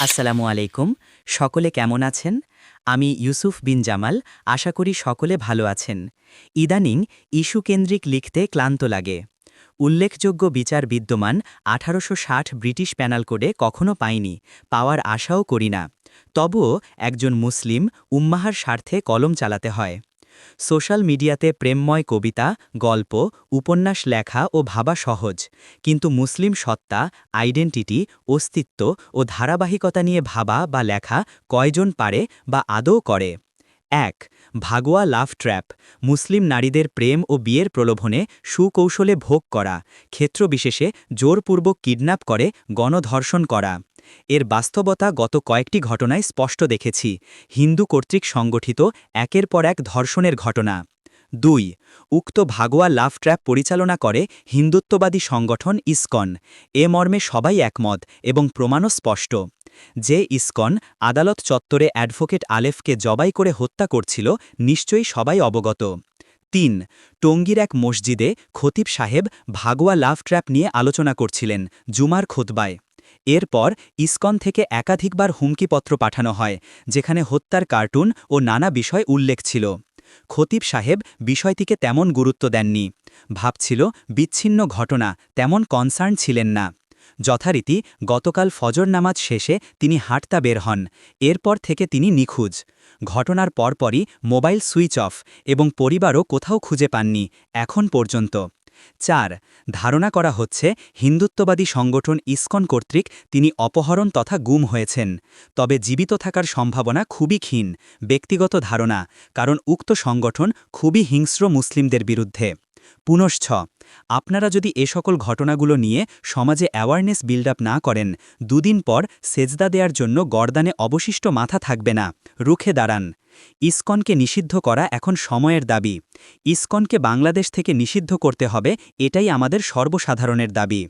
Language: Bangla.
আসসালামু আলাইকুম। সকলে কেমন আছেন? আমি ইউসুফ বিন জামাল। আশা করি সকলে ভালো আছেন। ইদানিং ইস্যু কেন্দ্রিক লিখতে ক্লান্ত লাগে। উল্লেখযোগ্য বিচার বিদ্যমান আঠারোশো ষাট ব্রিটিশ প্যানাল কোডে কখনো পাইনি। পাওয়ার আশাও করি না। তবুও একজন মুসলিম উম্মাহার স্বার্থে কলম চালাতে হয়। সোশ্যাল মিডিয়াতে প্রেমময় কবিতা, গল্প, উপন্যাস লেখা ও ভাবা সহজ, কিন্তু মুসলিম সত্তা, আইডেন্টিটি, অস্তিত্ব ও ধারাবাহিকতা নিয়ে ভাবা বা লেখা কয়জন পারে বা আদৌ করে? এক, ভাগোয়া লাভ ট্র্যাপ, মুসলিম নারীদের প্রেম ও বিয়ের প্রলোভনে সুকৌশলে ভোগ করা, ক্ষেত্রবিশেষে জোরপূর্বক কিডন্যাপ করে, গণধর্ষণ করা। এর বাস্তবতা গত কয়েকটি ঘটনায় স্পষ্ট দেখেছি। হিন্দু কর্তৃক সংগঠিত একের পর এক ধর্ষণের ঘটনা। দুই, উক্ত ভাগোয়া লাভ ট্র্যাপ পরিচালনা করে হিন্দুত্ববাদী সংগঠন ইসকন। এ মর্মে সবাই একমত এবং প্রমাণও স্পষ্ট। যে ইসকন আদালত চত্বরে অ্যাডভোকেট আলেফকে জবাই করে হত্যা করছিল, নিশ্চয়ই সবাই অবগত। তিন, টঙ্গীর এক মসজিদে খতিব সাহেব ভাগোয়া লাভ ট্র্যাপ নিয়ে আলোচনা করছিলেন, জুমার খোতবায়। এরপর ইসকন থেকে একাধিকবার হুমকিপত্র পাঠানো হয়, যেখানে হত্যার কার্টুন ও নানা বিষয় উল্লেখ ছিল। খতিব সাহেব বিষয়টিকে তেমন গুরুত্ব দেননি। ভাবছিল, বিচ্ছিন্ন ঘটনা, তেমন কনসার্ন ছিলেন না। যথারীতি, গতকাল ফজর নামাজ শেষে তিনি হাঁটতা বের হন। এরপর থেকে তিনি নিখোঁজ। ঘটনার পরপরই মোবাইল সুইচ অফ এবং পরিবারও কোথাও খুঁজে পাননি, এখন পর্যন্ত। চার, ধারণা করা হচ্ছে হিন্দুত্ববাদী সংগঠন ইসকন কর্তৃক তিনি অপহরণ তথা গুম হয়েছেন, তবে জীবিত থাকার সম্ভাবনা খুবই ক্ষীণ, ব্যক্তিগত ধারণা, কারণ উক্ত সংগঠন খুবই হিংস্র মুসলিমদের বিরুদ্ধে। পুনশ্চ, আপনারা যদি এ সকল ঘটনাগুলো নিয়ে সমাজে অ্যাওয়ারনেস বিল্ড আপ না করেন, দুদিন পর সেজদা দেওয়ার জন্য গর্দানে অবশিষ্ট মাথা থাকবে না। রুখে দাঁড়ান। ইসকনকে নিষিদ্ধ করা এখন সময়ের দাবি। ইসকনকে বাংলাদেশ থেকে নিষিদ্ধ করতে হবে, এটাই আমাদের সর্বসাধারণের দাবি।